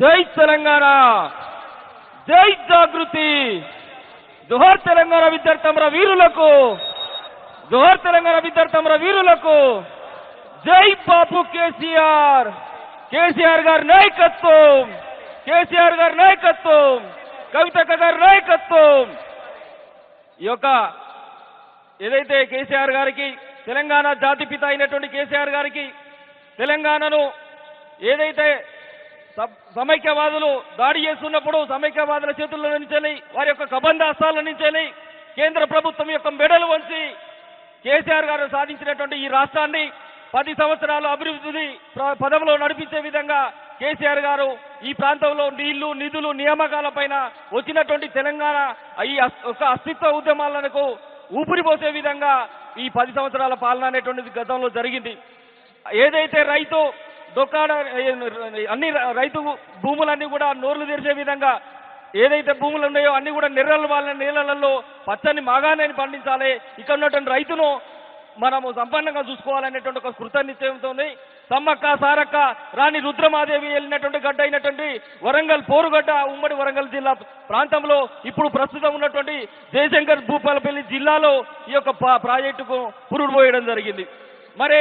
జై తెలంగాణ. జై జాగృతి. జోహర్ తెలంగాణ విద్యార్థమర వీరులకు. జోహర్ తెలంగాణ విద్యార్థమర వీరులకు. జై బాపు కేసీఆర్. కేసీఆర్ గారి నాయకత్వం. కేసీఆర్ గారి నాయకత్వం. కవితక్క గారి నాయకత్వం. ఈ యొక్క ఏదైతే కేసీఆర్ గారికి తెలంగాణ జాతిపిత అయినటువంటి కేసీఆర్ గారికి తెలంగాణను ఏదైతే సమైక్యవాదులు దాడి చేస్తున్నప్పుడు సమైక్యవాదుల చేతుల్లో నుంచి వారి యొక్క కబంధాస్తాల నుంచి కేంద్ర ప్రభుత్వం యొక్క మెడలు వంచి కేసీఆర్ గారు సాధించినటువంటి ఈ రాష్ట్రాన్ని పది సంవత్సరాలు అభివృద్ధి ప్ర- పదంలో నడిపించే విధంగా కేసీఆర్ గారు ఈ ప్రాంతంలో నీళ్ళు నిధులు నియామకాల పైన వచ్చినటువంటి తెలంగాణ ఈ ఒక అస్తిత్వ ఉద్యమాలకు ఊపిరిపోసే విధంగా ఈ పది సంవత్సరాల పాలన అనేటువంటిది గతంలో జరిగింది. ఏదైతే రైతు దొక్కాడ అన్ని రైతు భూములన్నీ కూడా నోర్లు తెరిచే విధంగా ఏదైతే భూములు ఉన్నాయో అన్ని కూడా నిర్రలు వాళ్ళ నీళ్ళలలో పచ్చని మాగానేని పండించాలి. ఇక్కడ ఉన్నటువంటి రైతును మనము సంపన్నంగా చూసుకోవాలనేటువంటి ఒక కృత నిశ్చయంతో ఉంది సమ్మక్క సారక్క రాణి రుద్రమాదేవి వెళ్ళినటువంటి గడ్డ అయినటువంటి వరంగల్ పోరుగడ్డ ఉమ్మడి వరంగల్ జిల్లా ప్రాంతంలో ఇప్పుడు ప్రస్తుతం ఉన్నటువంటి జయశంకర్ భూపాలపల్లి జిల్లాలో ఈ యొక్క పా- ప్రాజెక్టుకు పురుడు పోయడం జరిగింది. మరి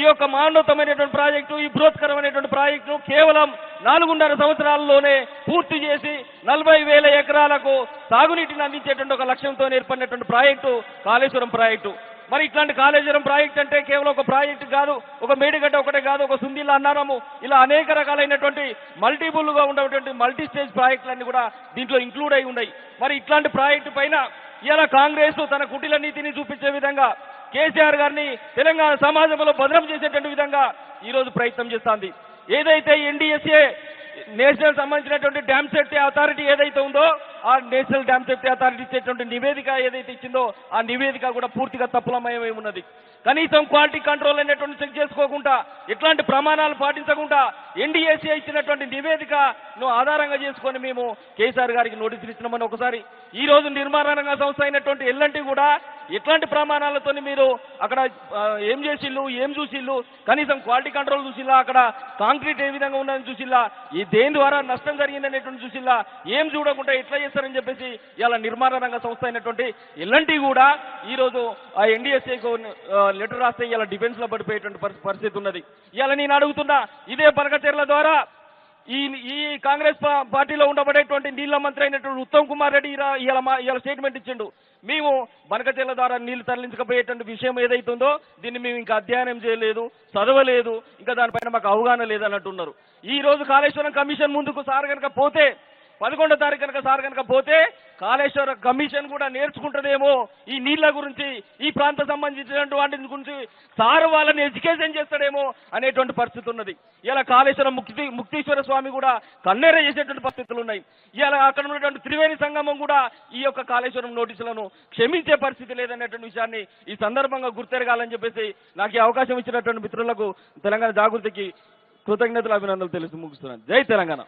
ఈ యొక్క మానవతమైనటువంటి ప్రాజెక్టు ఈ బృహత్కరమైనటువంటి ప్రాజెక్టు కేవలం నాలుగున్నర సంవత్సరాల్లోనే పూర్తి చేసి నలభై వేల ఎకరాలకు సాగునీటిని అందించేటువంటి ఒక లక్ష్యంతో ఏర్పడినటువంటి ప్రాజెక్టు కాళేశ్వరం ప్రాజెక్టు. మరి ఇట్లాంటి కాళేశ్వరం ప్రాజెక్ట్ అంటే కేవలం ఒక ప్రాజెక్ట్ కాదు ఒక మేడిగడ్డ ఒకటే కాదు ఒక సుందిల్లా అన్నారము. ఇలా అనేక రకాలైనటువంటి మల్టిపుల్గా ఉన్నటువంటి మల్టీ స్టేజ్ ప్రాజెక్టులన్నీ కూడా దీంట్లో ఇంక్లూడ్ అయి ఉన్నాయి మరి ఇట్లాంటి ప్రాజెక్టు పైన ఇలా కాంగ్రెస్ తన కుటిల నీతిని చూపించే విధంగా కేసీఆర్ గారిని తెలంగాణ సమాజంలో భద్రం చేసేటువంటి విధంగా ఈ రోజు ప్రయత్నం చేస్తోంది. ఏదైతే ఎన్డీఎస్ఏ నేషనల్ సంబంధించినటువంటి డ్యామ్ సేఫ్టీ అథారిటీ ఏదైతే ఉందో ఆ నేషనల్ డ్యామ్ సేఫ్టీ అథారిటీ ఇచ్చేటువంటి నివేదిక ఏదైతే ఇచ్చిందో ఆ నివేదిక కూడా పూర్తిగా తప్పులమయమై ఉన్నది. కనీసం క్వాలిటీ కంట్రోల్ అనేటువంటి చెక్ చేసుకోకుండా ఎట్లాంటి ప్రమాణాలు పాటించకుండా ఎన్డీఏసీ ఇచ్చినటువంటి నివేదికను ఆధారంగా చేసుకొని మేము కేసీఆర్ గారికి నోటీసులు ఇచ్చినామని ఒకసారి. ఈ రోజు నిర్మాణ రంగ సంస్థ అయినటువంటి ఎల్లంటి కూడా ఎట్లాంటి ప్రమాణాలతో మీరు అక్కడ ఏం చేసిల్లు ఏం చూసిల్లు కనీసం క్వాలిటీ కంట్రోల్ చూసిల్లా అక్కడ కాంక్రీట్ ఏ విధంగా ఉన్నదని చూసిల్లా ఈ దేని ద్వారా నష్టం జరిగిందనేటువంటి చూసిల్లా ఏం చూడకుండా ఎట్లా చేస్తారని చెప్పేసి ఇలా నిర్మాణ రంగ సంస్థ అయినటువంటి ఎల్లంటి కూడా ఈ రోజు ఆ ఎన్డీఎస్ఏకు లెటర్ రాస్తే ఇలా డిఫెన్స్లో పడిపోయేటువంటి పరిస్థితి ఉన్నది. ఇలా నేను అడుగుతున్నా ఇదే పలకచర్ల ద్వారా ఈ ఈ కాంగ్రెస్ పార్టీలో ఉండబడేటువంటి నీళ్ళ మంత్రి అయినటువంటి ఉత్తమ్ కుమార్ రెడ్డి ఇలా- ఇలా ఇలా స్టేట్మెంట్ ఇచ్చిండు. మేము బనకచెల్ల ద్వారా నీళ్ళు తరలించకపోయేటువంటి విషయం ఏదైతుందో దీన్ని మేము ఇంకా అధ్యయనం చేయలేదు చదవలేదు ఇంకా దానిపైన మాకు అవగాహన లేదన్నట్టున్నారు. ఈ రోజు కాళేశ్వరం కమిషన్ ముందుకు సార్ కనుక పోతే పదకొండో తారీఖు కనుక సార్ కనుక పోతే కాళేశ్వర కమిషన్ కూడా నేర్చుకుంటుందేమో ఈ నీళ్ళ గురించి ఈ ప్రాంతం సంబంధించినటువంటి వాటి గురించి సార్ వాళ్ళని ఎడ్యుకేషన్ చేస్తాడేమో అనేటువంటి పరిస్థితి ఉన్నది. ఇలా కాళేశ్వరం ముక్తి ముక్తీశ్వర స్వామి కూడా కన్నెర చేసేటువంటి పరిస్థితులు ఉన్నాయి. ఇలా అక్కడ ఉన్నటువంటి త్రివేణి సంగమం కూడా ఈ యొక్క కాళేశ్వరం నోటీసులను క్షమించే పరిస్థితి లేదనేటువంటి విషయాన్ని ఈ సందర్భంగా గుర్తెరగాలని చెప్పేసి నాకు ఈ అవకాశం ఇచ్చినటువంటి మిత్రులకు తెలంగాణ జాగృతికి కృతజ్ఞతలు అభినందనలు తెలుసు ముగిస్తున్నాను. జై తెలంగాణ.